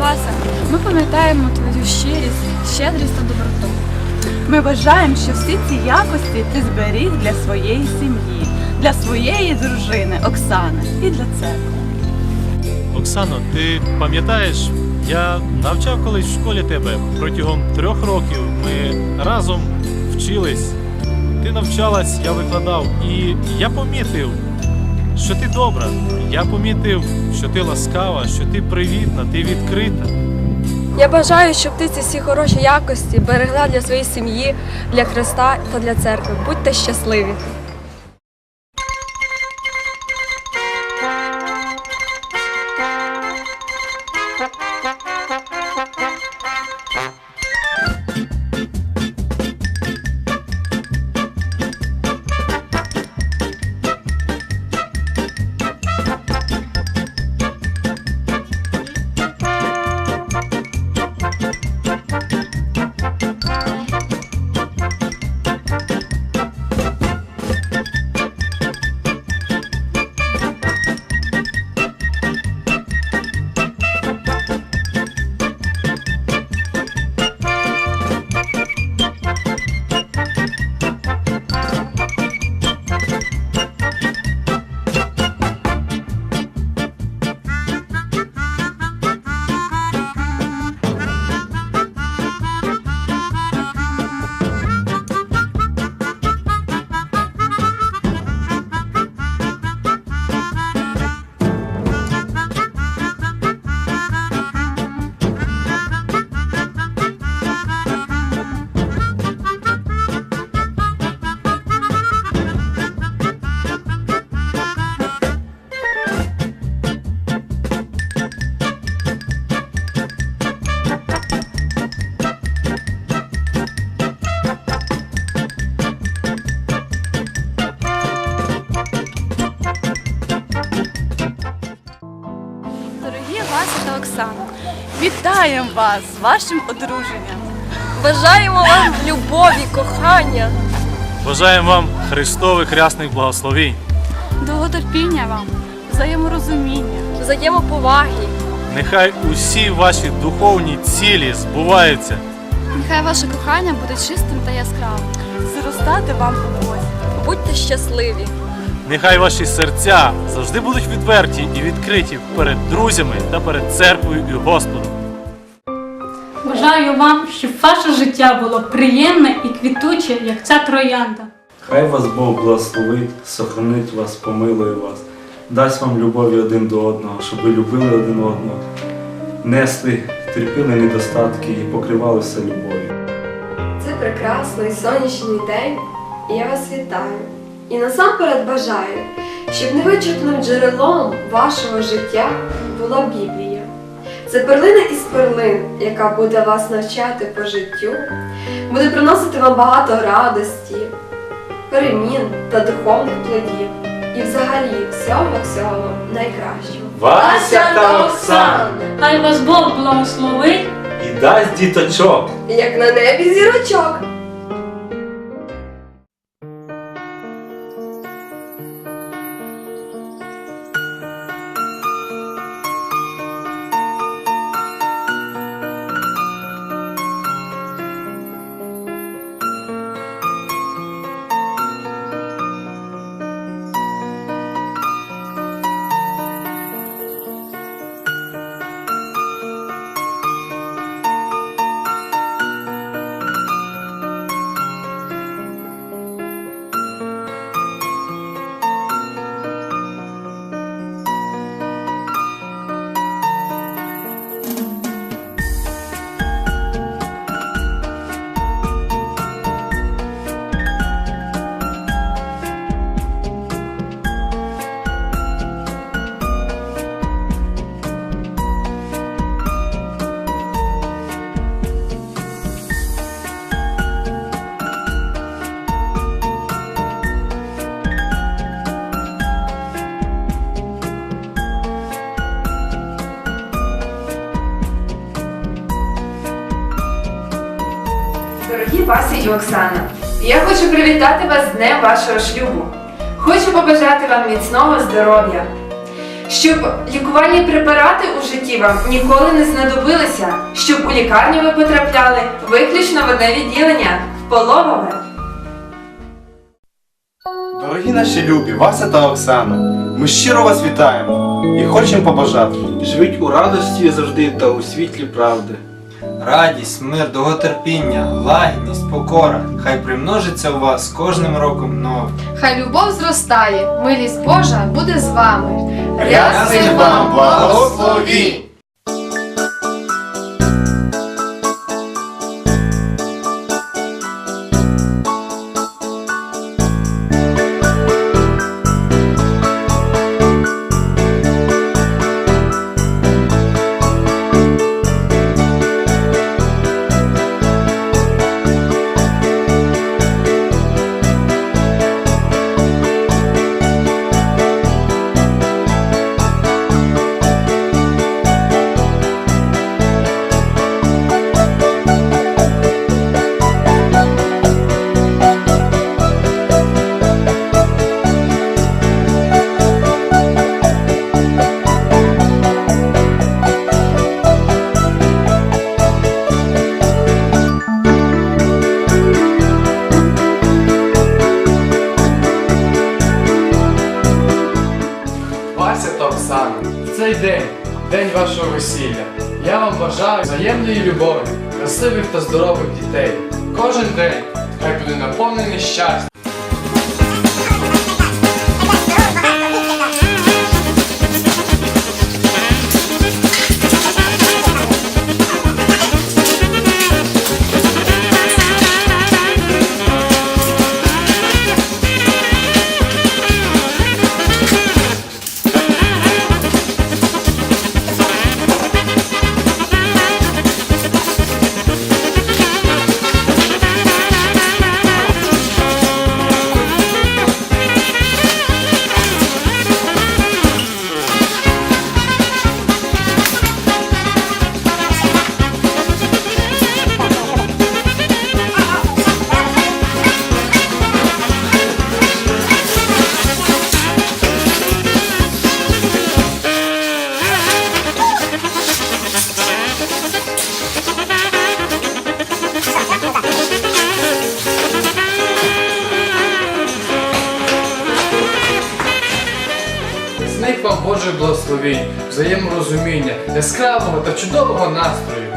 Вася, ми пам'ятаємо твою щирість, щедрість та доброту. Ми вважаємо, що всі ці якості ти зберіг для своєї сім'ї, для своєї дружини Оксани і для церкви. Оксано, ти пам'ятаєш, я навчав колись в школі тебе протягом трьох років. Ми разом вчились. Ти навчалась, я викладав, і я помітив, що ти добра. Я помітив, що ти ласкава, що ти привітна, ти відкрита. Я бажаю, щоб ти ці всі хороші якості берегла для своєї сім'ї, для Христа та для церкви. Будьте щасливі! Вітаємо вас з вашим одруженням. Бажаємо вам любові, кохання! Бажаємо вам Христових рясних благословінь. довготерпіння вам, взаєморозуміння. взаємоповаги. Нехай усі ваші духовні цілі збуваються. Нехай ваше кохання буде чистим та яскравим. Зростати вам у Бозі. Будьте щасливі! Нехай ваші серця завжди будуть відверті і відкриті перед друзями та перед церквою і Господом. Бажаю вам, щоб ваше життя було приємне і квітуче, як ця троянда. Хай вас Бог благословить, сохранить вас, помилує вас, дасть вам любові один до одного, щоб ви любили один одного, несли, терпіли недостатки і покривали все любов'ю. Це прекрасний сонячний день, і я вас вітаю. І насамперед бажаю, щоб невичерпним джерелом вашого життя була Біблія. Це перлина із перлин, яка буде вас навчати по життю, буде приносити вам багато радості, перемін та духовних плодів. І взагалі всього-всього найкращого. Вася та Оксана! Хай вас Бог благословить. І дасть діточок! Як на небі зірочок. Дорогі Вася і Оксана, я хочу привітати вас з днем вашого шлюбу. Хочу побажати вам міцного здоров'я, щоб лікувальні препарати у житті вам ніколи не знадобилися, щоб у лікарню ви потрапляли виключно в одне відділення в пологове. Дорогі наші любі, Вася та Оксана, ми щиро вас вітаємо і хочемо побажати. Живіть у радості завжди та у світлі правди. Радість, мир, довготерпіння, лагідність, покора. Хай примножиться у вас кожним роком новим. Хай любов зростає, милість Божа буде з вами. Рясний вам благословінь! Цей день, день вашого весілля. Я вам бажаю взаємної любові, красивих та здорових дітей. Кожен день хай буде наповнений щастям. Вам благословінь, взаєморозуміння, яскравого та чудового настрою.